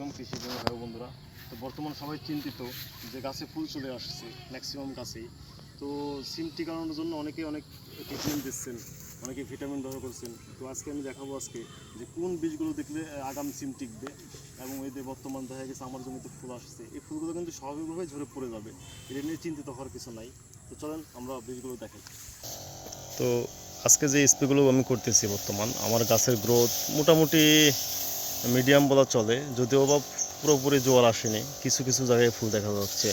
কম কৃষি প্রেমী ভাই বন্ধুরা, তো বর্তমান সবাই চিন্তিত যে গাছে ফুল চলে আসছে ম্যাক্সিমাম গাছেই। তো সিম টিকানোর জন্য অনেকে অনেক ট্রিটমেন্ট দিচ্ছেন অনেকে ভিটামিন ব্যবহার করছেন। তো আজকে আমি দেখাবো আজকে যে কোন বীজগুলো দেখলে আগাম সিম টিকবে এবং এই বর্তমান দেখা গেছে আমার জমিতে ফুল আসছে, এই ফুলগুলো কিন্তু স্বাভাবিকভাবে ঝরে পড়ে যাবে। এটা নিয়ে চিন্তিত হওয়ার কিছু নাই। তো চলেন আমরা বীজগুলো দেখাই। তো আজকে যে স্প্রেগুলো আমি করতেছি বর্তমান, আমার গাছের গ্রোথ মোটামুটি মিডিয়াম বলা চলে, যদিও বা পুরোপুরি জোয়ার আসেনি, কিছু কিছু জায়গায় ফুল দেখা যাচ্ছে।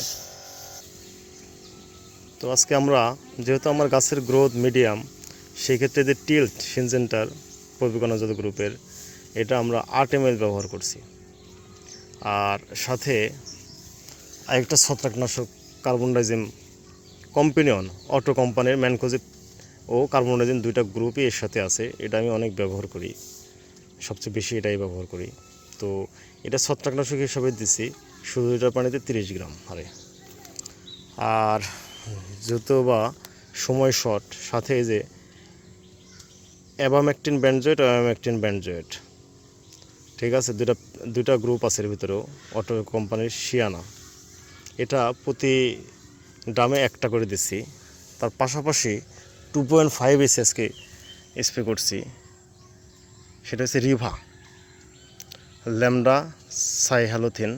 তো আজকে আমরা, যেহেতু আমার গাছের গ্রোথ মিডিয়াম সেই ক্ষেত্রে যে টিল্ট সিনজেন্টার পবিকনাজাত গ্রুপের, এটা আমরা আট এম ব্যবহার করছি। আর সাথে আরেকটা ছত্রাকনাশক কার্বনডাইজিম কম্পিনিয়ন অটো কোম্পানির ম্যানকোজিপ ও কার্বনডাইজিম দুইটা গ্রুপই এর সাথে আছে, এটা আমি অনেক ব্যবহার করি। সবচেয়ে বেশি এটাই ব্যবহার করি। তো এটা ছত্রাকনাশক হিসাবে দিছি, শুধু লিটার পানিতে তিরিশ গ্রাম হারে। আর যেহেতু বা সময় শর্ট, সাথে যে অ্যাবামেকটিন ব্যান্ডজয়েট অ্যাবামেকটিন ব্যান্ডজয়েট ঠিক আছে? দুইটা দুইটা গ্রুপ আছে এর ভিতরেও, অটো কোম্পানির শিয়ানা। এটা প্রতি ড্রামে একটা করে দিচ্ছি তার পাশাপাশি টু পয়েন্ট ফাইভ এসএসকে স্প্রে করছি। সেটা হচ্ছে Riva, lambda cyhalothrin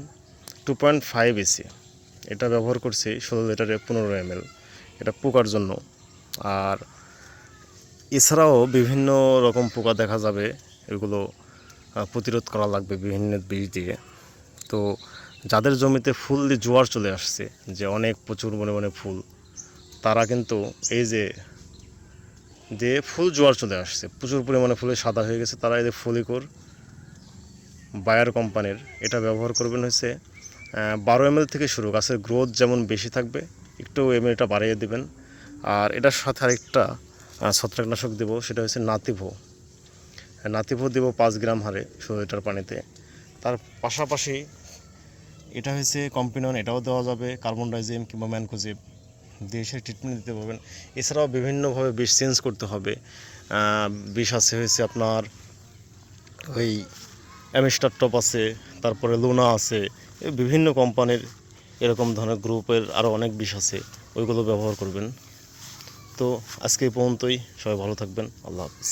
two point five EC এটা ব্যবহার করছি ষোলো লিটারে পনেরো এম এটা পোকার জন্য। আর এছাড়াও বিভিন্ন রকম পোকা দেখা যাবে, এগুলো প্রতিরোধ করা লাগবে বিভিন্ন বীজ দিয়ে। তো যাদের জমিতে ফুল দিয়ে জোয়ার চলে আসছে, যে অনেক প্রচুর পরিমাণে ফুল, তারা কিন্তু এই যে যে ফুল জোয়ার চলে আসছে। প্রচুর পরিমাণে ফুলে সাদা হয়ে গেছে। তারা যে ফলিকোর বায়ার কোম্পানির, এটা ব্যবহার করবেন হচ্ছে বারো এম থেকে শুরু, গাছের গ্রোথ যেমন বেশি থাকবে, একটু এম এটা বাড়িয়ে দেবেন। আর এটার সাথে আরেকটা ছত্রাকনাশক দেব, সেটা হচ্ছে নাতিভো। নাতিভো দেব পাঁচ গ্রাম হারে ষোলো লিটার পানিতে। তার পাশাপাশি এটা হচ্ছে কম্পিনন, এটাও দেওয়া যাবে, কার্বন ডাইজিম কিংবা ম্যানকোজিব। সে ট্রিটমেন্ট দিতে পারবেন। এছাড়াও বিভিন্নভাবে বিষ চেঞ্জ করতে হবে। বিষ আছে হয়েছে আপনার ওই অ্যামিস্টার টপ আছে, তারপরে লুনা আছে বিভিন্ন কোম্পানির এরকম ধরনের গ্রুপের আরও অনেক বিষ আছে, ওইগুলো ব্যবহার করবেন। তো আজকে এই পর্যন্তই। সবাই ভালো থাকবেন। আল্লাহ হাফিজ।